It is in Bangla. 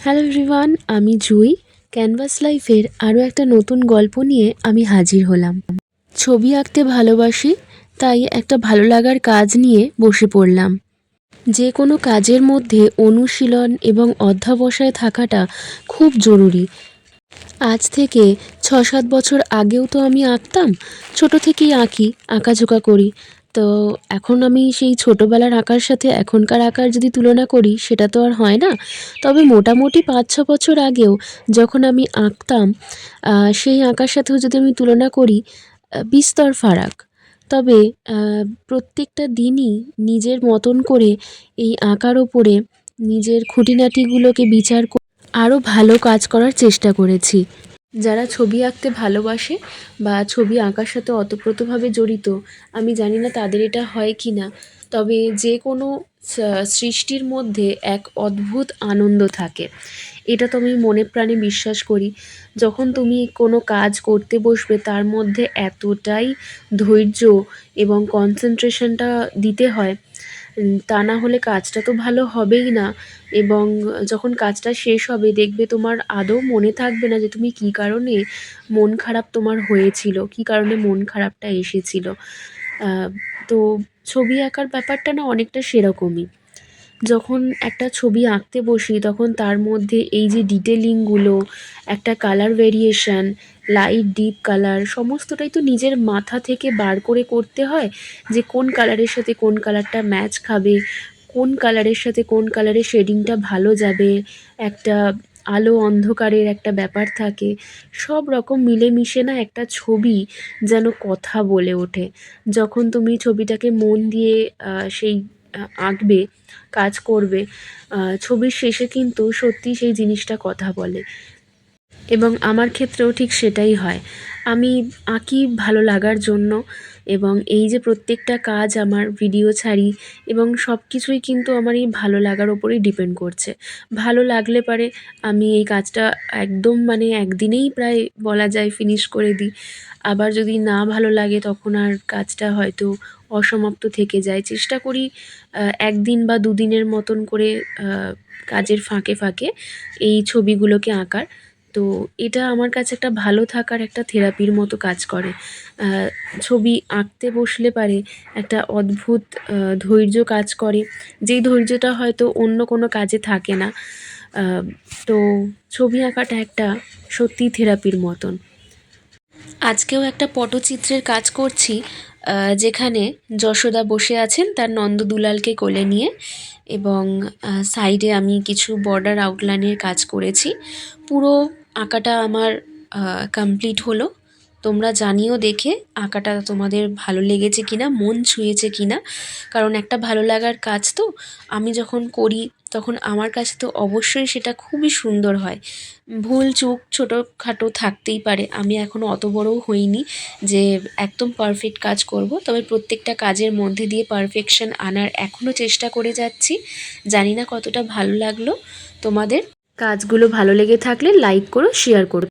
হ্যালো রিভান আমি জুই। ক্যানভাস লাইফের আরও একটা নতুন গল্প নিয়ে আমি হাজির হলাম। ছবি আঁকতে ভালোবাসি, তাই একটা ভালো লাগার কাজ নিয়ে বসে পড়লাম। যে কোনো কাজের মধ্যে অনুশীলন এবং অধ্যাবসায় থাকাটা খুব জরুরি। আজ থেকে ছ সাত বছর আগেও তো আমি আঁকতাম, ছোট থেকেই আঁকি, আঁকাঝোঁকা করি। তো এখন আমি সেই ছোটোবেলার আঁকার সাথে এখনকার আঁকার যদি তুলনা করি, সেটা তো আর হয় না। তবে মোটামুটি পাঁচ ছ বছর আগেও যখন আমি আঁকতাম সেই আঁকার সাথেও যদি আমি তুলনা করি বিস্তর ফারাক। তবে প্রত্যেকটা দিনই নিজের মতন করে এই আঁকার ওপরে নিজের খুঁটিনাটিগুলোকে বিচার করে আরও ভালো কাজ করার চেষ্টা করেছি। যারা ছবি আঁকতে ভালোবাসে বা ছবি আঁকার সাথে ওতপ্রোতভাবে জড়িত, আমি জানি না তাদের এটা হয় কি না। তবে যে কোনো সৃষ্টির মধ্যে এক অদ্ভুত আনন্দ থাকে। এটা তো আমি মনে প্রাণে বিশ্বাস করি। যখন তুমি কোনো কাজ করতে বসবে, তার মধ্যে এতটাই ধৈর্য এবং কনসেন্ট্রেশনটা দিতে হয় তা না হলে কাজটা তো ভালো হবেই না। এবং যখন কাজটা শেষ হবে, দেখবে তোমার আদৌ মনে থাকবে না যে তুমি কী কারণে মন খারাপ তোমার হয়েছিল, কী কারণে মন খারাপটা এসেছিল। তো ছবি আঁকার ব্যাপারটা না অনেকটা সেরকমই। যখন একটা ছবি আঁকতে বসি, তখন তার মধ্যে এই যে ডিটেলিংগুলো একটা colour variation light deep colour সমস্তটাই তো নিজের মাথা থেকে বার করে করতে হয় যে কোন কালারের সাথে কোন কালারটা ম্যাচ খাবে, কোন কালারের সাথে কোন কালারের শেডিংটা ভালো যাবে, একটা আলো অন্ধকারের একটা ব্যাপার থাকে। সব রকম মিলেমিশে না একটা ছবি যেন কথা বলে ওঠে। যখন তুমি ছবিটাকে মন দিয়ে সেই আঁকবে কাজ করবে ছবির শেষে কিন্তু সত্যি সেই জিনিসটা কথা বলে। এবং আমার ক্ষেত্রেও ঠিক সেটাই হয়। আমি আঁকি ভালো লাগার জন্য এবং এই যে প্রত্যেকটা কাজ আমার ভিডিও ছাড়ি এবং সব কিছুই কিন্তু আমার এই ভালো লাগার ওপরেই ডিপেন্ড করছে। ভালো লাগলে পারে আমি এই কাজটা একদম মানে একদিনেই প্রায় বলা যায় ফিনিশ করে দিই। আবার যদি না ভালো লাগে তখন আর কাজটা হয়তো অসমাপ্ত থেকে যায়। চেষ্টা করি একদিন বা দুদিনের মতন করে কাজের ফাঁকে ফাঁকে এই ছবিগুলোকে আঁকার। তো এটা আমার কাছে একটা ভালো থাকার একটা থেরাপির মতো কাজ করে। ছবি আঁকতে বসলে পারে একটা অদ্ভুত ধৈর্য কাজ করে। যেই ধৈর্যটা হয়তো অন্য কোনো কাজে থাকে না। তো ছবি আঁকাটা একটা সত্যি থেরাপির মতন। আজকেও একটা পটচিত্রের কাজ করছি যেখানে যশোদা বসে আছেন তার নন্দদুলালকে কোলে নিয়ে এবং সাইডে আমি কিছু বর্ডার আউটলাইনের কাজ করেছি। পুরো আঁকাটা আমার কমপ্লিট হলো। তোমরা জানিও দেখে আঁকাটা তোমাদের ভালো লেগেছে কিনা, মন ছুঁয়েছে কিনা। কারণ একটা ভালো লাগার কাজ তো আমি যখন করি, তখন আমার কাছে তো অবশ্যই সেটা খুবই সুন্দর হয়। ভুল চুক ছোটোখাটো থাকতেই পারে। আমি এখনও অত বড়ও হইনি যে একদম পারফেক্ট কাজ করব। তবে প্রত্যেকটা কাজের মধ্যে দিয়ে পারফেকশন আনার এখনও চেষ্টা করে যাচ্ছি। জানি না কতটা ভালো লাগল তোমাদের। কাজগুলো ভালো লেগে থাকলে লাইক করো শেয়ার করো।